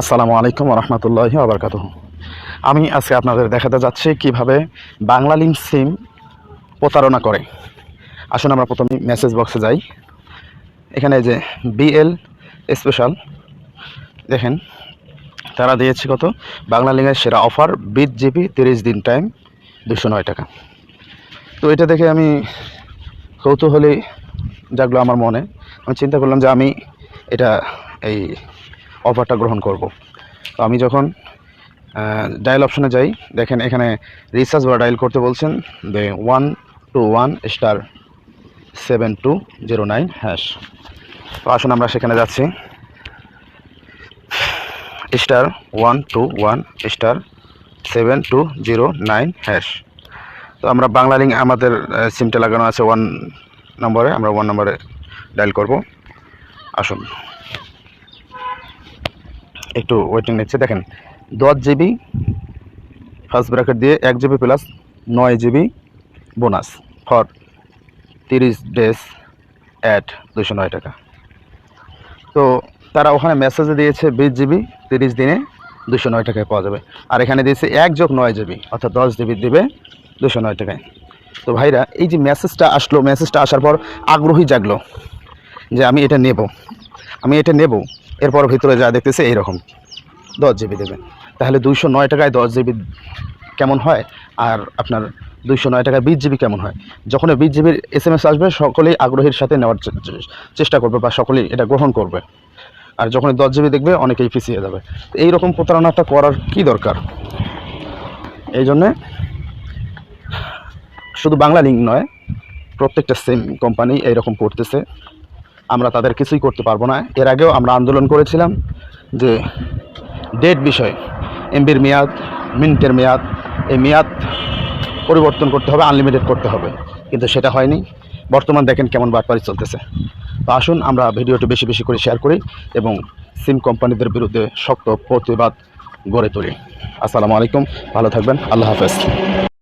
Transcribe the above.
আসসালামু আলাইকুম রহমতুল্লাহ আবরকাত আমি আজকে আপনাদের দেখাতে যাচ্ছি কীভাবে বাংলা লিঙ্ক সিম প্রতারণা করে। আসুন আমরা প্রথমে মেসেজ বক্সে যাই। এখানে যে বিএল স্পেশাল দেখেন, তারা দিয়েছে কত? বাংলা লিঙ্কের সেরা অফার, বিশ জিবি, তিরিশ দিন টাইম, দুশো নয় টাকা। তো এটা দেখে আমি কৌতূহলী জাগলো আমার মনে। আমি চিন্তা করলাম যে আমি এটা এই অফারটা গ্রহণ করব। তো আমি যখন ডায়াল অপশনে যাই, দেখেন এখানে রিচার্জ বা ডায়াল করতে বলছেন দে one two one star seven two zero nine hash তো আসুন আমরা সেখানে যাচ্ছি। Star one two one star seven two zero nine hash তো আমরা বাংলা লিঙ্ক আমাদের সিমটা লাগানো আছে ওয়ান নম্বরে, আমরা ওয়ান নম্বরে ডায়াল করব। আসুন। একটু ওয়েটিং নিচ্ছে। দেখেন, দশ জিবি ফার্স্ট ব্র্যাকেট দিয়ে এক জিবি প্লাস নয় জিবি বোনাস ফর তিরিশ ডেজ অ্যাট দুশো নয় টাকা। তো তারা ওখানে মেসেজে দিয়েছে বিশ জিবি তিরিশ দিনে দুশো নয় টাকায় পাওয়া যাবে। আর এখানে দিয়েছে এক যোগ নয় জিবি অর্থাৎ দশ জিবি দেবে দুশো নয় টাকায়। তো ভাইরা, এই যে মেসেজটা আসলো মেসেজটা আসার পর আগ্রহী জাগলো যে আমি এটা নেব। আমি এটা নেব। এরপর ভিতরে যা দেখতেছে এইরকম। দশ জিবি দেবেন। তাহলে দুইশো নয় টাকায় দশ জিবি কেমন হয়? আর আপনার দুইশো নয় টাকায় বিশ জিবি কেমন হয়? যখন বিশ জিবির এস এম এস আসবে, সকলেই আগ্রহের সাথে নেওয়ার চেষ্টা করবে বা সকলেই এটা গ্রহণ করবে। আর যখন দশ জিবি দেখবে, অনেকেই পিছিয়ে যাবে। তো এইরকম প্রতারণাটা করার কি দরকার? এই জন্যে শুধু বাংলা লিঙ্ক নয়, প্রত্যেকটা সেম কোম্পানি এইরকম করতেছে। আমরা তাদের কিছুই করতে পারব না। এর আগেও আমরা আন্দোলন করেছিলাম যে ডেট বিষয়, এমবির মেয়াদ, মিনিটের মেয়াদ, এই মেয়াদ পরিবর্তন করতে হবে, আনলিমিটেড করতে হবে। কিন্তু সেটা হয়নি। বর্তমান দেখেন কেমন বাটপারি চলতেছে। তো আসুন, আমরা ভিডিওটি বেশি বেশি করে শেয়ার করি এবং সিম কোম্পানিদের বিরুদ্ধে শক্ত প্রতিবাদ গড়ে তুলি। আসসালামু আলাইকুম, ভালো থাকবেন, আল্লাহ হাফেজ।